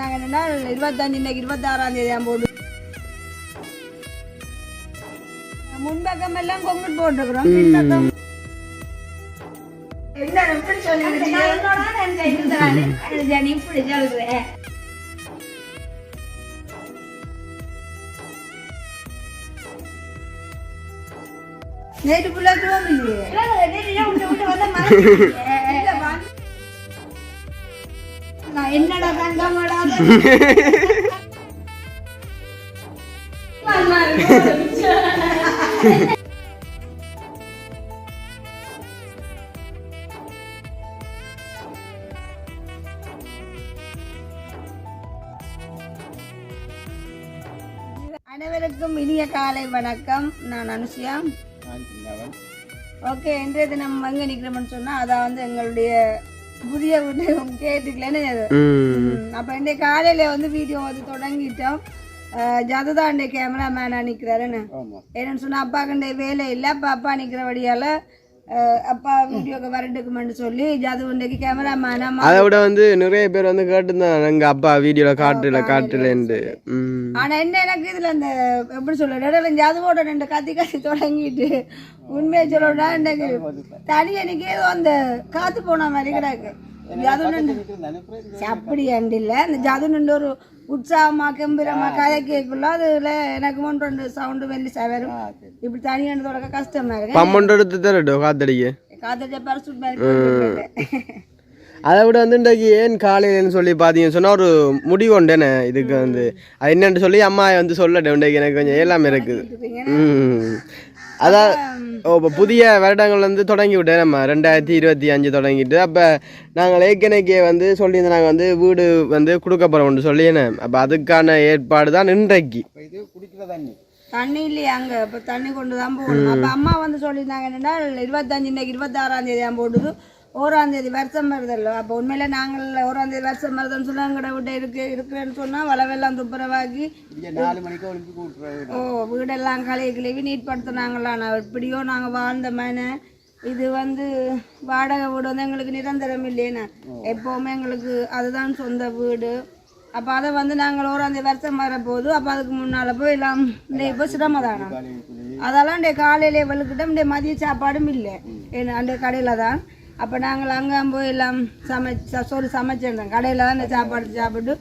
சொல்லியிருந்தாங்க என்னன்னா இருபத்தஞ்சு இன்னைக்கு இருபத்தாறாம் தேதி போட்டு முன்பக்கம் எல்லாம் கொங்கிட்டு போட்டுருக்குறோம். பின்பக்கம். இப்படி சொல்றேன் நேற்று ஃபுல்லாக இல்லையே நான் என்னடா தங்கமடா அனைவருக்கும் இனிய காலை வணக்கம். நான் அனுஷியா. ஓகே இன்றைய தினம் எங்க நிக்கிறோம்னு சொன்னா அதான் வந்து எங்களுடைய புதிய வீட்டு கேட்டுக்கலன்னு அப்ப இன்றைய காலையில வந்து வீடியோ வந்து தொடங்கிட்டோம். ஜதுதான் இன்றைய கேமராமேனா நிக்கிறாருன்னு என்னன்னு சொன்னா அப்பாக்கு வேலை இல்லை. அப்பா அப்பா அஹ் அப்பா வீடியோக்கு வரட்டுக்குமென்னு சொல்லி ஜது இன்றைக்கு கேமராமேனா அதை விட வந்து நிறைய பேர் வந்து கேட்டுருந்தான் எங்க அப்பா வீடியோல காட்டுல காட்டுலன்ட்டு. ஆனா என்ன எனக்கு இதுல இந்த எப்படி சொல்ல இடையில ஜாதுவோட ரெண்டு கத்தி கத்தி தொடங்கிட்டு உண்மையை சொல்லணும்னா தனி எனக்கு ஏதோ அந்த காத்து போன மாதிரி கிடக்கு. அப்படி அண்டு இல்ல? இந்த ஜாது ஒரு உற்சாகமா கம்பீரமா கதை கேட்கல அதுல எனக்கு ஒன்று ரெண்டு சவுண்டு வெள்ளி வரும். இப்படி தனியாண்டு தொடக்க கஷ்டமா இருக்கு. பம்மொண்டு எடுத்து தரட்டும் காத்தடிக்க. காத்தடிச்ச பரிசு அதை விட வந்து இன்றைக்கு ஏன் காலையிலன்னு சொல்லி பார்த்தீங்கன்னு சொன்னால் ஒரு முடிவு உண்டேனே இதுக்கு வந்து. அது என்னன்னு சொல்லி அம்மா வந்து சொல்லட்டும். இன்றைக்கு எனக்கு கொஞ்சம் எல்லாமே இருக்குது. ம். அதான் ஓ இப்போ புதிய வருடங்கள் வந்து தொடங்கி விட்டேன் நம்ம. ரெண்டாயிரத்தி இருபத்தி அஞ்சு தொடங்கிட்டு அப்போ நாங்கள் ஏற்கனவே வந்து சொல்லியிருந்தோம் நாங்கள் வந்து வீடு வந்து கொடுக்க போகிறோம்னு சொல்லினேன். அப்போ அதுக்கான ஏற்பாடு தான் இன்றைக்கு. தண்ணி. இல்லையா அங்க இப்ப தண்ணி கொண்டு தான் போகணும். அப்ப அம்மா வந்து சொல்லியிருந்தாங்க என்னன்னா இருபத்தஞ்சு இன்னைக்கு இருபத்தாறாம் தேதி தான் போடுது. ஓராம் தேதி வருஷம் வருதல்ல அப்போ உண்மையில நாங்கள் ஓராம் தேதி வருஷம் வருதுன்னு சொன்னா எங்கட விட்டு இருக்கு இருக்கிறேன்னு சொன்னா வளவெல்லாம் துப்புரவாக்கி ஓ வீடெல்லாம் கழுவி கிளவி நீட் படுத்துனாங்களா? நான் எப்படியோ நாங்கள் வாழ்ந்த மன இது வந்து வாடகை வீடு வந்து எங்களுக்கு நிரந்தரம் இல்லையேண்ணா எப்போவுமே எங்களுக்கு அதுதான் சொந்த வீடு. அப்போ அதை வந்து நாங்கள் ஓராந்தேதி வருஷம் வரப்போகுது அப்போ அதுக்கு முன்னால் போய் எல்லாம் இப்போ சிரமதானா அதெல்லாம் இந்த காலையிலே வெளுக்கிட்டோம் இந்த மதிய சாப்பாடும் இல்லை. ஏன்னா அந்த கடையில் தான் அப்போ நாங்கள் அங்கே போய் எல்லாம் சமைச்சு சோறு சமைச்சிருந்தோம். கடையில் தான் இந்த சாப்பாடு சாப்பிட்டு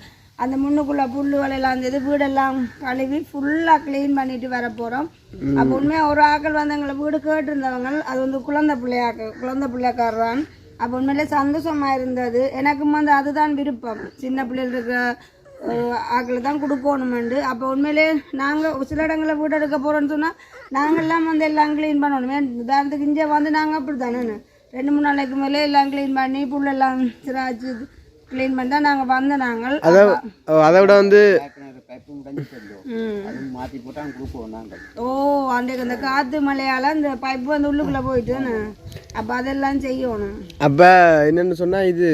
அந்த முன்னுக்குள்ளே புல் வலையெல்லாம் இருந்தது. வீடெல்லாம் கழுவி ஃபுல்லாக க்ளீன் பண்ணிட்டு வர போகிறோம் அப்போ உண்மையாக ஒரு ஆக்கள் வந்து எங்களை வீடு கேட்டிருந்தவங்க. அது வந்து குழந்தை பிள்ளையாக்க குழந்தை பிள்ளைக்காரன் அப்போ உண்மையிலே சந்தோஷமாக இருந்தது. எனக்கும் வந்து அதுதான் விருப்பம். சின்ன பிள்ளைகள் இருக்கிற ஆக்களை தான் கொடுக்கணுமெண்டு. அப்போ உண்மையிலே நாங்கள் சில இடங்களில் வீடு எடுக்க போகிறோன்னு சொன்னால் நாங்கள்லாம் வந்து எல்லாம் க்ளீன் பண்ணணும். உதாரணத்துக்கு இங்கே வந்து நாங்கள் அப்படி தானே ரெண்டு மூணு நாளைக்கு மேலே எல்லாம் க்ளீன் பண்ணி புல்லெல்லாம் சிராச்சு க்ளீன் பண்ணி தான் நாங்கள் வந்த நாங்கள். அதை விட வந்து ஓ அன்றைக்கு அந்த காற்று மழையால் அந்த பைப்பு வந்து உள்ளுக்குள்ளே போயிட்டுன்னு. அப்போ அதெல்லாம் செய்யணும். அப்போ என்னென்னு சொன்னால் இது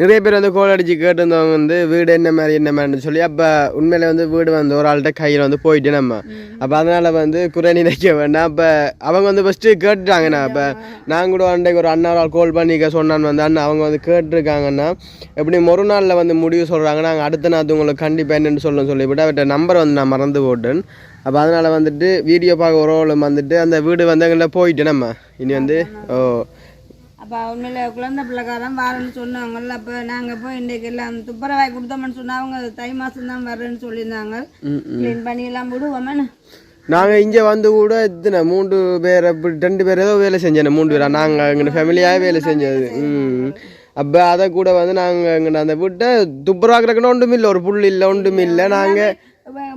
நிறைய பேர் வந்து கோல் அடிச்சு கேட்டிருந்தவங்க வந்து வீடு என்ன மாதிரி என்ன மாதிரின்னு சொல்லி அப்போ உண்மையில வந்து வீடு வந்து ஒரு ஆள்கிட்ட கையில் வந்து போயிட்டு நம்ம. அப்போ அதனால் வந்து குறை நினைக்க வேண்டாம். அப்போ அவங்க வந்து ஃபஸ்ட்டு கேட்டுட்டாங்கண்ணா அப்போ நான் கூட அன்றைக்கு ஒரு அண்ணா ஆள் கால் பண்ணிக்க சொன்னான்னு வந்து அண்ணா அவங்க வந்து கேட்டிருக்காங்கன்னா எப்படி ஒரு நாளில் வந்து முடிவு சொல்கிறாங்க நாங்கள் அடுத்த நாள் உங்களுக்கு கண்டிப்பாக என்னென்னு சொல்லணும்னு சொல்லிவிட்டு அவர்கிட்ட நம்பர் வந்து நான் மறந்து போட்டேன். அப்போ அதனால் வந்துட்டு வீடியோ பார்க்க ஆள் வந்துட்டு அந்த வீடு வந்து எங்கள்கிட்ட போயிட்டு நம்ம. இனி வந்து ஓ. அப்போ உண்மையில குழந்தை பிள்ளைக்காரன் வரேன்னு சொன்னாங்கல்ல அப்போ நாங்கள் போய் இன்றைக்கு எல்லாம் துப்புரவாய் கொடுத்தோம்னு சொன்னா அவங்க தை மாதம் தான் வர்றேன்னு சொல்லியிருந்தாங்க. க்ளீன் பண்ணி எல்லாம் விடுவோமே நாங்கள் இங்கே வந்து கூட எத்தனை மூன்று பேர் அப்படி ரெண்டு பேர் ஏதோ வேலை செஞ்சேன் மூன்று பேரா? நாங்கள் எங்கள் ஃபேமிலியாக வேலை செஞ்சது. ம் அப்போ அதை கூட வந்து நாங்கள் எங்கள் அந்த வீட்டை துப்புராக்கிறக்குன்னு ஒன்றும் இல்லை ஒரு புல் இல்லை ஒன்றும் இல்லை நாங்கள்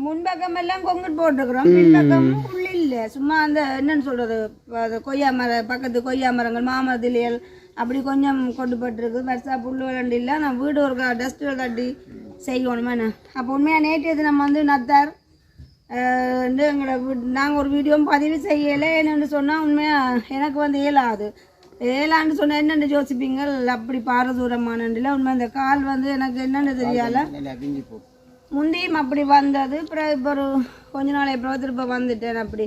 முன்பக்கம் எல்லாம் கொங்கிட்டு போட்டுருக்குறோம். பின்பக்கம் புல் இல்லை. சும்மா அந்த என்னன்னு சொல்றது? அது கொய்யா மரம் பக்கத்து கொய்யா மரங்கள் மாமரத்திலியல் அப்படி கொஞ்சம் கொண்டு போட்டுருக்கு பெருசாக புல் விளண்டு இல்லை. நான் வீடு ஒரு டஸ்ட்டு தட்டி செய்யணுமே அப்போ உண்மையாக நேற்று தினம் வந்து நத்தார் வந்து எங்களோட நாங்கள் ஒரு வீடியோ பதிவு செய்யலை. என்னென்னு சொன்னால் உண்மையாக எனக்கு வந்து இயலாது ஏழாண்டு சொன்னால் என்னென்னு யோசிப்பீங்க? அப்படி பாரதூரமானண்டில் உண்மை அந்த கால் வந்து எனக்கு என்னென்னு தெரியல. முந்தியும் அப்படி வந்தது. அப்புறம் இப்போ ஒரு கொஞ்ச நாள் அப்புறம் திரும்ப வந்துட்டேன் அப்படி.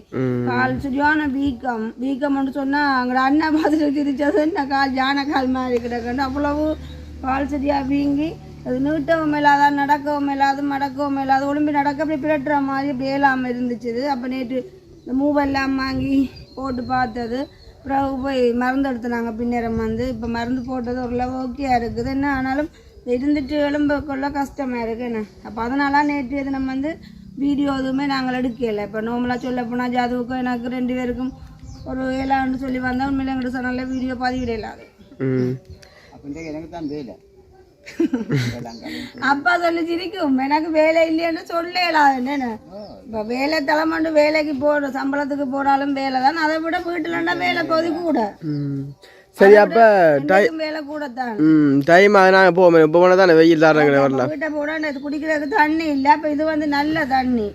கால் சரியான வீக்கம். வீக்கம்னு சொன்னா அங்கே அண்ணா மாதிரி திரிச்சது என்ன கால் ஜான கால் மாதிரி கிடக்குன்னு அவ்வளவு கால் சரியா வீங்கி அது நீட்டவும் இல்லாத நடக்கவும் இல்லாது மடக்கவும் இல்லாது ஒளிம்பி நடக்க அப்படி பிரட்டுற மாதிரி இப்படி ஏலாமல் இருந்துச்சு. அப்போ நேற்று இந்த மூவெல்லாம் வாங்கி போட்டு பார்த்தது. பிறகு போய் மருந்து எடுத்துனாங்க பின்னேரம் வந்து இப்போ மருந்து போட்டது ஓரளவு ஓகேயா இருக்குது. என்ன ஆனாலும் இருந்துட்டு எலும்புக்குள்ள கஷ்டமாக இருக்கு என்ன? அப்போ அதனால நேற்று இது நம்ம வந்து வீடியோ எதுவுமே நாங்கள் எடுக்கல. இப்போ நோமலாக சொல்ல போனால் ஜாதுவுக்கும் எனக்கு ரெண்டு பேருக்கும் ஒரு ஏழாண்டு சொல்லி வந்தால் உண்மையில எங்கிட்ட சொன்னால வீடியோ பதிவிடலாது ம். அப்போ சொல்லி சிரிக்கும். எனக்கு வேலை இல்லைன்னு சொல்லலாம் என்னென்ன இப்போ வேலை தலைமண்டு வேலைக்கு போட சம்பளத்துக்கு போனாலும் வேலை தான். அதை விட வீட்டுலன்னா வேலை கொதி கூட. சரி அப்போ டை ரெண்டுக்கும் வேலை கூட தான் ம் டைம் நாங்கள் போவோம். இப்போ போனால் தானே வெயில் தாரங்களே வரலாம். வீட்டை போட இது குடிக்கிறதுக்கு தண்ணி இல்லை. அப்போ இது வந்து நல்ல தண்ணி.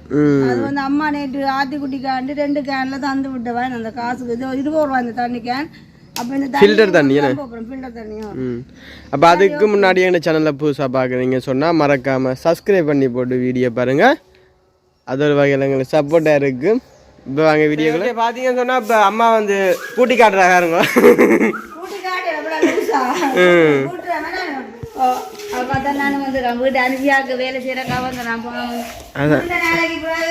அது வந்து அம்மா நேற்று ஆத்தி குட்டிக்காண்டு ரெண்டு கேன்ல தந்து விட்டவன். அந்த காசுக்கு இது இருபது ரூபா இந்த தண்ணி கேன் தண்ணி? ஃபில்டர் தண்ணியும் ம். அப்போ அதுக்கு முன்னாடி எங்கள் சேனலில் புதுசாக பார்க்குறீங்க சொன்னால் மறக்காமல் சப்ஸ்கிரைப் பண்ணி போட்டு வீடியோ பாருங்கள் அது ஒரு வகையில் எங்களுக்கு சப்போர்ட்டாக இருக்குது இப்போ வாங்க வீடியோக்குள்ள. பார்த்தீங்கன்னு சொன்னால் இப்போ அம்மா வந்து கூட்டி காட்டுறாங்க அனுப்பியாக்கு வேலை செய்கிறக்கா வந்து நான்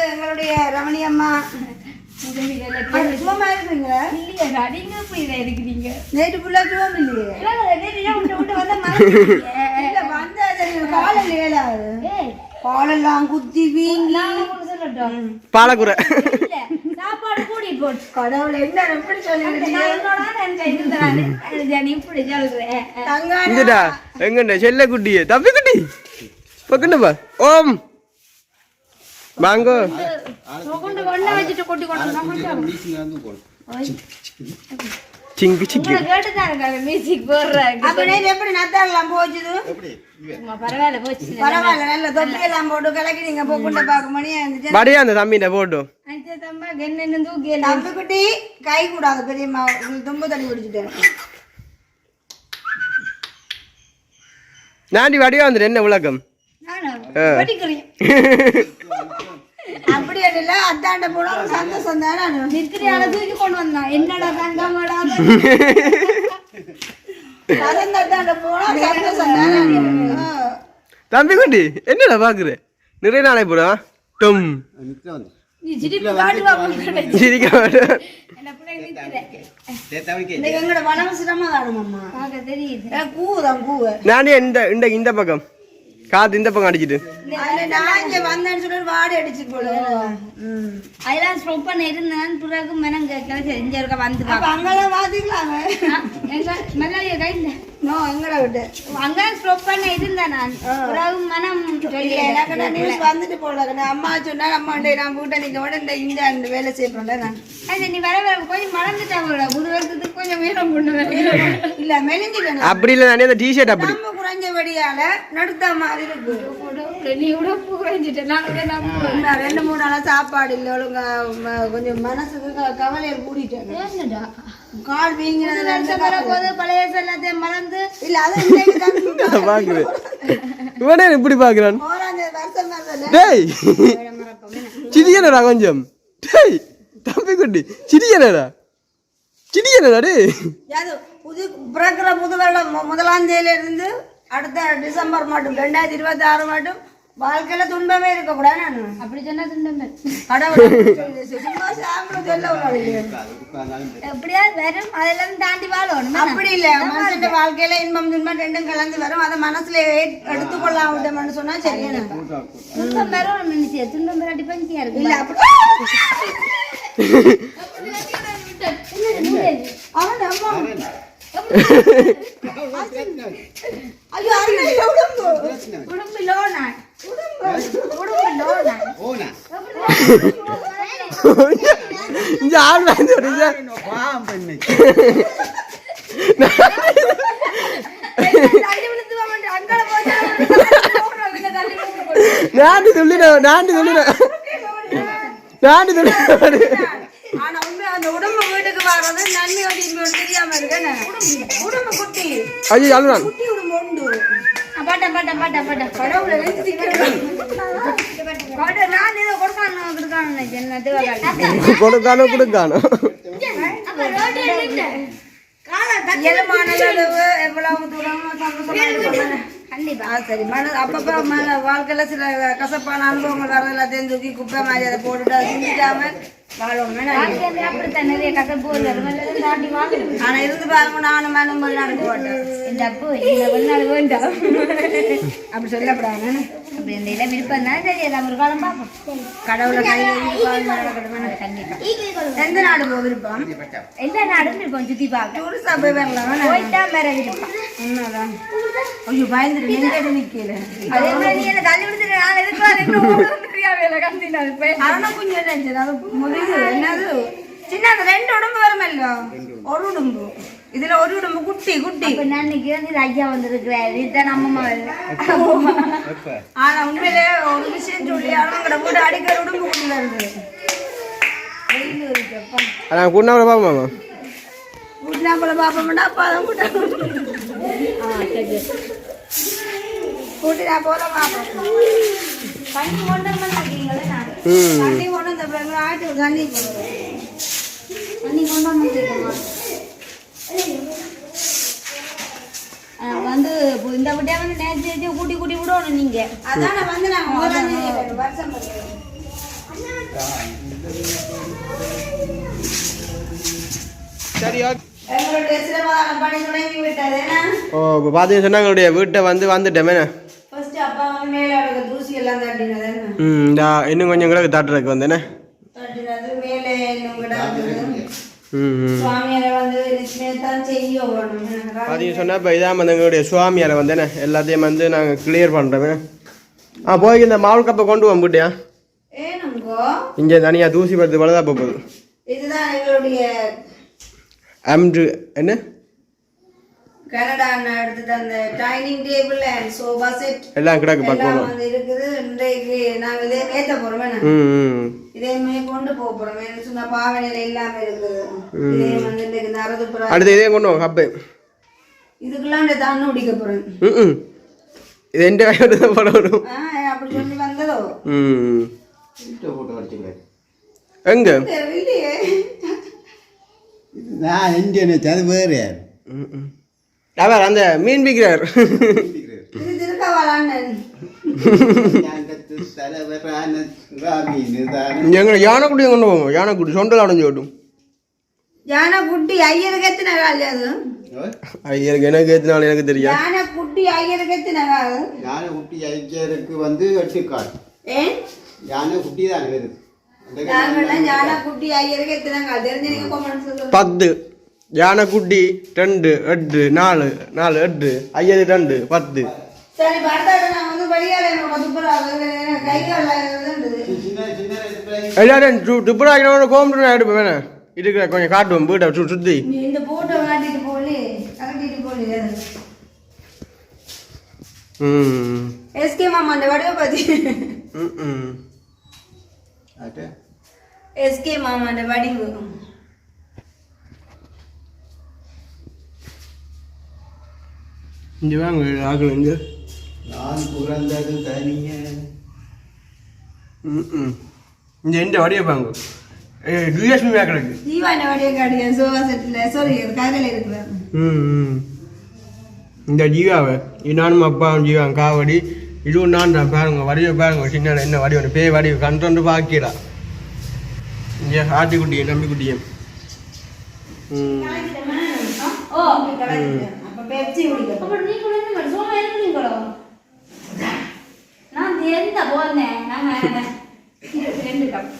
எங்களுடைய ரமணி அம்மா. நேற்று ஃபுல்லா சுகம் இல்லையே வந்தா இல்ல வந்தா தெரியும். காலம் ஏழாது காலெல்லாம் குத்தி வீங்கி. பாலக்குறை. போட்டு கடவுள் என்ன எப்படி இந்துடா எங்கண்ட செல்ல குட்டியே தம்பி குட்டி பக்கண்டப்பா ஓம் வாங்கோ கொண்டு கொண்டு வச்சுட்டு கொட்டி கொண்டு மீசிங் வந்து போடும் சிங்கு சிங்கு. மியூசிக் போடுறாங்க அப்ப நேற்று எப்படி நத்தாடலாம் போச்சுது? எப்படி? பரவாயில்ல போச்சு. பரவாயில்ல நல்ல தொப்பியெல்லாம் போட்டு கலக்கி நீங்க போக்குண்ட மணியா இருந்துச்சு வடியா அந்த தம்பிகிட்ட போட்டும் அஞ்சு தம்பா கென்னு தூக்கி தம்பி குட்டி கை கூடாது பெரியம்மா. தும்பு தண்ணி குடிச்சிட்டேன் நாண்டி வடிவா வந்துடு என்ன விளக்கம் நானும் இல்ல அத்தாண்ட போனா ஒரு சந்தோஷம் தானே நிற்கிறியால தூக்கி கொண்டு வந்தான் என்னடா தங்கமாடா கதந்த அத்தாண்ட போனா சந்தோஷம் தானே ஆ. தம்பி குட்டி என்னடா பாக்குற? நிறைய நாளை போடா. டும். நானே இந்த இந்த இந்த பக்கம். காத்து இந்த பக்கம் அடிச்சிட்டு வந்துட்டு போல அம்மா சொன்னா அம்மா நான் வீட்டை நீங்க விட இந்த அந்த வேலை செய்யப்படல நான். நீ வர வர கொஞ்சம் மறந்துட்டாங்க புது வருஷத்துக்கு கொஞ்சம் வீரம் கொண்டு இல்ல மெலிஞ்சிட்டேன் அப்படி இல்லை நானே அந்த டிஷர்ட் அப்படி. நம்ம குறைஞ்சபடியால நடுத்த மாதிரி இருக்கு. நீ உடம்பு குறைஞ்சிட்டேன் ரெண்டு மூணு நாளா சாப்பாடு இல்ல ஒழுங்கா கொஞ்சம் மனசுக்கு கவலையை கூடிட்டேன் என்னடா? கால் வீங்கிறது வருஷம் வரும்போது பழைய எல்லாத்தையும் மறந்து இல்ல அது இன்னைக்கு தான் பாக்குறேன். இவனே இப்படி பாக்குறான்? டேய்! சிரியனடா கொஞ்சம். டேய்! தம்பி குட்டி சிரியனடா சிரியனடா டேய்! புது பிறக்கிற புது வருடம் முதலாம் தேதியில இருந்து அடுத்த டிசம்பர் மட்டும் ரெண்டாயிரத்தி இருபத்தி ஆறு மட்டும் வாழ்க்கையில துன்பமே இருக்கக்கூடாது நான் அப்படி சொன்னா துண்டங்கள் கடவுள் சும்மா சாப்பிட சொல்ல எப்படியாவது வரும் அதெல்லாம் தாண்டி வாழணும் அப்படி இல்ல. மனுஷன் வாழ்க்கையில இன்பம் துன்பம் ரெண்டும் கலந்து வரும். அதை மனசுல எடுத்துக்கொள்ளாம விட்டோம்னு சொன்னா சரியான துன்பம் வரும் நினைச்சியா? துன்பம் வராட்டி பஞ்சியா இருக்கு. இல்ல அப்படி அவன் அம்மா ஐயோ ஐயோ உடம்பு உடம்பு லோனா உடம்பு நாண்டி நாண்டி நாண்டி சரி. மன அப்பப்போ மன வாழ்க்கையில சில கசப்பான அனுபவங்கள் வர எல்லாத்தையும் தூக்கி குப்பை மாதிரி அதை போட்டுட்டு அதை ஆனா இருந்து பாருங்க நானும் மனும் வெளிநாடு போட்டேன் இந்த அப்போ இந்த வெளிநாடு வேண்டாம் அப்படி சொல்லப்படாது அப்படி இந்த இடம் விருப்பம் தான் தெரியாது நம்ம ஒரு காலம் பார்ப்போம். கடவுளை கையில் இருந்து வாழ்ந்து நடக்கணும்னு. கண்டிப்பா. எந்த நாடு போக விருப்பம்? எல்லா நாடும் இருப்போம் சுத்தி பார்க்க. டூரிஸ்டா போய் வரலாம்? வேணாம். போயிட்டா வேற விருப்பம். உண்மைதான். ஐயோ பயந்துட்டு நின்று நிக்கல. அதே மாதிரி நீ என்ன தள்ளி விடுத்துட்டு நான் எதுக்கு வரேன் தெரியாமல கத்தினாரு போய் அரண குஞ்சு நினைச்சது? அது முதுகு என்னது? சின்ன ரெண்டு உடம்பு வருமல்லோ ஒரு உடம்பு. இதுல ஒரு உடம்பு குட்டி குட்டி. இன்னைக்கு வந்து ஐயா வந்திருக்கிறாரு. இதுதான் நம்ம ஆனா உண்மையிலே ஒரு விஷயம் சொல்லி அவங்களோட வீடு அடிக்கிற உடம்பு குட்டி வருது கூட பாப்போம்டா கூட்டா கூட்டினா போல பாப்போம். வந்த இந்த விட்டியா வந்து நேற்று கூட்டி கூட்டி விடணும் நீங்க. அதான வந்து நாங்க ஓராம் தேதி வருஷம் வருது. சரி ஓகே. எங்களுடைய சிரமதான பணி தொடங்கி விட்டது. ஏன்னா ஓ இப்போ பார்த்தீங்கன்னு எங்களுடைய வீட்டை வந்து வந்துட்டேன் என்ன ஃபர்ஸ்ட் அப்பா வந்து மேல இருக்க தூசி எல்லாம் தட்டினது என்ன ம் இந்த இன்னும் கொஞ்சம் கூட தாட்டுறதுக்கு வந்தேனே தட்டினது மேலே இன்னும் கிடக்குது ம் ம். சுவாமியாரை வந்து நிச்சயத்தான் செய்ய. வேணும் எனக்கு பார்த்தீங்கன்னு சொன்னால் இப்போ இதான் வந்து எங்களுடைய சுவாமியாரை வந்தேனே எல்லாத்தையும் வந்து நாங்கள் கிளியர் பண்ணுறோமே ஆ போய் இந்த மாவு கப்பை கொண்டு வந்துட்டியா இங்கே தனியாக தூசி படுத்து பழுதா போகுது. இதுதான் எங்களுடைய அம்டு என்ன? கனடா எடுத்தது அந்த dining table and sofa set எல்லாம் கிடக்கு பக்கம் வந்து இருக்குது. இன்றைக்கு நாங்க இதே ஏத்த போறோம் என்ன? ம் இதே மாதிரி கொண்டு போக போறோம். ஏன்னு சொன்னா பாவனையில எல்லாமே இருக்குது. இதே வந்து இன்றைக்கு புறா அடுத்து இதே கொண்டு வாங்க கப்பு இதுக்கெல்லாம் இந்த தண்ணி குடிக்க போறேன். ம் இது எந்த வயது தான் படம் வரும்? ஆ, அப்படி சொல்லி வந்ததோ? ம் வீட்டை போட்டு அடிச்சுக்கிறேன் எங்கே? இல்லையே நான் நினைச்சேன் அது வேறு. யார் ம் ம். அவர் அந்த மீன் பிக்கிறார் எங்களை யானைக்குட்டியும் கொண்டு போங்க யானைக்குட்டி சொண்டல் அடைஞ்சு விட்டும் யானை குட்டி ஐயருக்கு எத்தனை கால் அது? ஐயருக்கு எனக்கு எத்தனாலும் எனக்கு தெரியும் யானை குட்டி ஐயருக்கு எத்தனை கால்? யானை குட்டி ஐக்கியருக்கு வந்து எட்டு கால். ஏன் யானை குட்டி தான் வருது அந்த நாங்கள்லாம் யானை குட்டி ஐயருக்கு எத்தனை கால்? தெரிஞ்சு நீங்க கொமெண்ட் சொல்லுங்க. பத்து. யானைக்குட்டி ரெண்டு எட்டு நாலு நாலு எட்டு ஐயது ரெண்டு பத்து. சரி நான் எல்லாரும் துப்புராக்கினோட கோம்பு எடுப்பேன் வேணே. இருக்கிற கொஞ்சம் காட்டுவோம் வீட்டை சு நீ இந்த போட்டோ காட்டிட்டு போலி கட்டிட்டு போலி ம். எஸ்கே மாமா அந்த வடிவ பத்தி. ம் ம். எஸ்கே மாமா அந்த வடிவு. இங்கே வாங்க ஆகல இங்கே நான் பிறந்தது தனியே. ம் ம். இங்கே எந்த வடியை பாங்க? ஏ டிஎஸ்பி மேக்கலுக்கு ஜீவா இந்த வடிவ காட்டிய சோவா செட்டில் சாரி கதையில் இருக்கிறார் ம் ம். இந்த ஜீவாவை நானும் அப்பாவும் ஜீவாவும் காவடி இதுவும் நான் தான். பாருங்க வடிவை பாருங்க சின்ன என்ன வடிவம் பேய் வடிவு கண்டு பாக்கிடா இங்கே ஆட்டுக்குட்டியை நம்பிக்குட்டியும் ம். பெப்சி குடிக்க அப்ப நீ கூட என்ன மாதிரி சோமா இருக்கிறீங்களோ நான் தெரிந்த போனேன் ரெண்டு கப்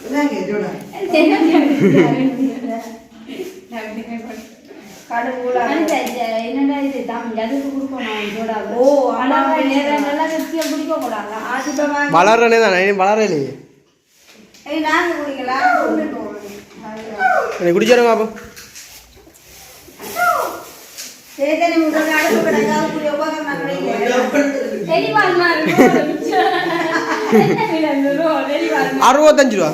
என்னடா இது அதுக்கு கொடுக்கணும் ஓ, குடிக்க கூடாது தான் வளரலையே ஏய் நாங்க குடிக்கலாம் அப்போ என்ன விலங்கு ரோ தெளிவான்மா அறுபத்தஞ்சு ரூபா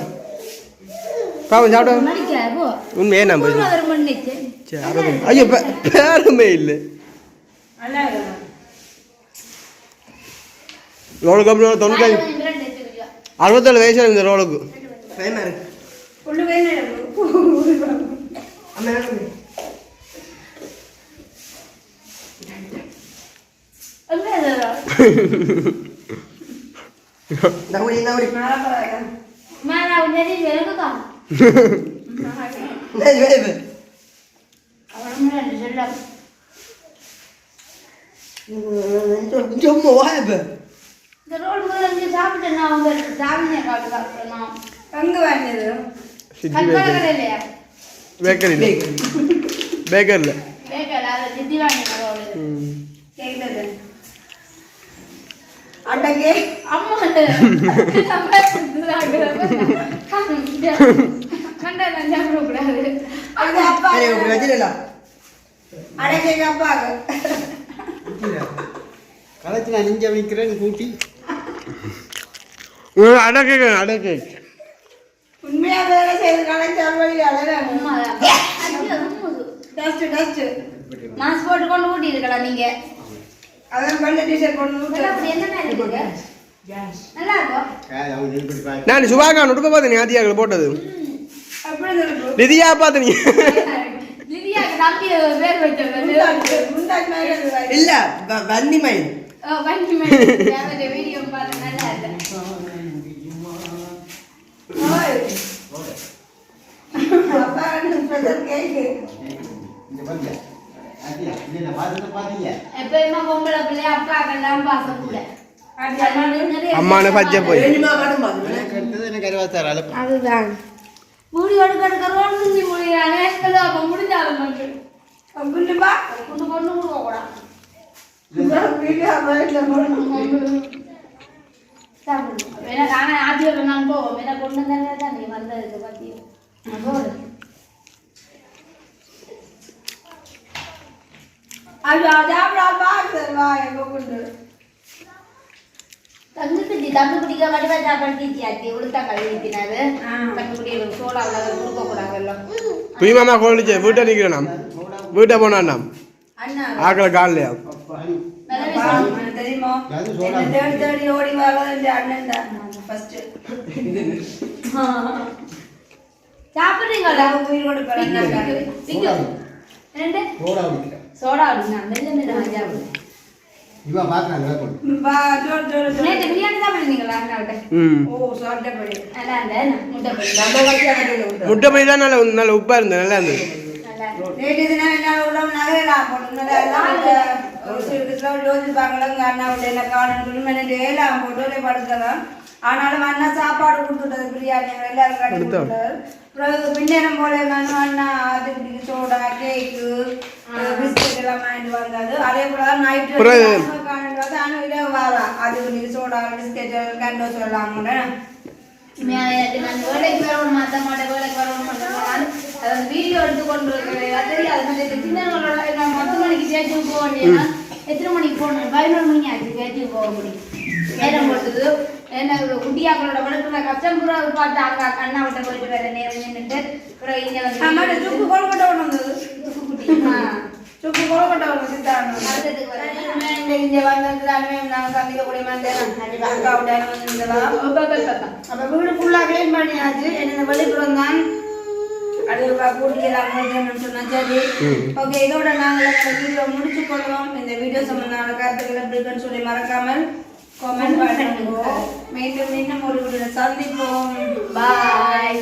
பாவம் போ உண்மையே நம்ப ஐயோ பேருமே இல்லை ரோலுக்கு அப்புறம் தொண்ணூத்தஞ்சு அறுபத்தேழு வயசு இந்த ரோலுக்கு பேக்கர் கடையிலையா? பேக்கரியில் பேக்கரியில் பேக்கல, அதை சித்தி வாங்கின ரோல். கேட்டது அன்றைக்கு அம்மா நம்ம கண்டா நான் சாப்பிடக்கூடாது அது அப்பா வச்சிடலாம் அன்றைக்கு அப்பாவுக்கு களைச்சு நான் நெஞ்ச வைக்கிறேன்னு கூட்டி. அடக்கு அடக்கு. உண்மையா வேலை செய்து அம்மா டஸ்ட் மாஸ்க் போட்டு கொண்டு ஊட்டி இருக்கலாம் நீங்க? அதான் வெள்ளை டிஷர்ட் பார்க்க நான் சுபாகா உடுப்ப பார்த்தேன் ஆதியாக்கள் போட்டது. வீடியோ பார்த்து இல்லை பார்த்துட்டு பார்த்தீங்க அம்மான பச்சை போய். அதுதான். முடி எடுக்க ரோல் முடிஞ்சு முடியாங்க அப்ப முடிஞ்சாலும் வந்து அப்படிப்பா கொண்டு கொண்டு கொடுக்க கூடாது எனக்கு ஆனா ஆத்தியோட நான் போவோம். எனக்கு கொண்டு தான் நீ வந்ததுக்கு பத்தி போடு அது சாப்பிடா பார்க்குது வா எங்க கொண்டு தங்கு குட்டி தங்கு குட்டிக்க வடிவா சாப்பாடு தீச்சி ஆட்டி உளுத்தா கழுவி ஊத்தினாரு ஆ. தங்கு குட்டி சோடா அவ்வளவு கொடுக்க கூடாது எல்லாம் புரியுமாமா கோழிச்சு வீட்டை நிற்கிறேன் நாம் வீட்டை போனான் அண்ணா ஆக்களை காலையா தெரியுமா தேடி தேடி ஓடி வரது அண்ணன் தான் ஃபர்ஸ்ட் சாப்பிடுறீங்களா உயிர் கொடுப்பேன். ரெண்டு சோடா அப்படின்னா மெல்ல மெல்ல வாங்கி சாப்பிடுங்க இவன் பார்க்குறாங்க கொண்டு பா ஜோர் ஜோர் ஜோர் நேற்று பிரியாணி ஓ நல்லா இருந்த முட்டை தான் நல்ல நல்ல உப்பா இருந்தது நல்லா இருந்தது. நல்லா போட்டு ஒரு சில யோசிப்பாங்களங்க அண்ணா விட்டு என்ன காணும் சொல்லி ஏலாம் போட்டு ஒரே படுக்கலாம் ஆனாலும் அண்ணா சாப்பாடு கொடுத்துட்டது பிரியாணி எல்லாரும் கட்டி கொடுத்தாரு பிறகு பின்னேரம் போல மனு அண்ணா ஆட்டுக்குடிக்கு சோடா கேக்கு பிஸ்கட் எல்லாம் வாங்கிட்டு வந்தது. அதே போல தான் நைட்டு காணிட்டு வந்து அண்ணன் இரவு வாரா ஆட்டுக்குடிக்கு சோடா பிஸ்கட் கண்டோ சொல்லலாம் நான் வேலைக்கு வரணும் மத்த மாட்டேன் வேலைக்கு வரணும் மாட்டேன் அது வீடியோ எடுத்து கொண்டு அந்த இந்த சின்னங்களோட நான் பத்து மணிக்கு சேர்த்து போக எத்தனை மணிக்கு போகணும்? பதினொரு மணி ஆச்சு சேர்த்து போக முடியும். நேரம் கொடுத்தது என்ன குட்டியாக்களோட வளர்க்குற கஷ்டம் கூட பார்த்து அக்கா அண்ணா விட்ட போயிட்டு வேற நேரம் நின்றுட்டு அப்புறம் இங்க வந்து சுக்கு கொழுக்கட்டை கொண்டு வந்தது. குட்டி. சுக்கு கொழுக்கட்டை கொண்டு சித்தாரணம் அடுத்ததுக்கு வரேன். இங்க வந்தது நாங்க சந்திக்க கூடிய மாதிரி அக்கா விட்டாங்க வந்திருந்தலாம் அப்ப, வீடு ஃபுல்லா க்ளீன் பண்ணியாச்சு. என்ன வெளிப்புறம் தான். அது கூட்டிக்கலாம் சொன்னா சரி. ஓகே இதோட நாங்கள் வீடியோ முடிச்சு கொள்வோம் இந்த வீடியோ சம்பந்தமான கருத்துக்களை எப்படி இருக்குன்னு சொல்லி மறக்காமல் కామెంట్ பண்ணுங்க மீண்டும் இன்னும் ஒரு சந்திப்போம் பாய்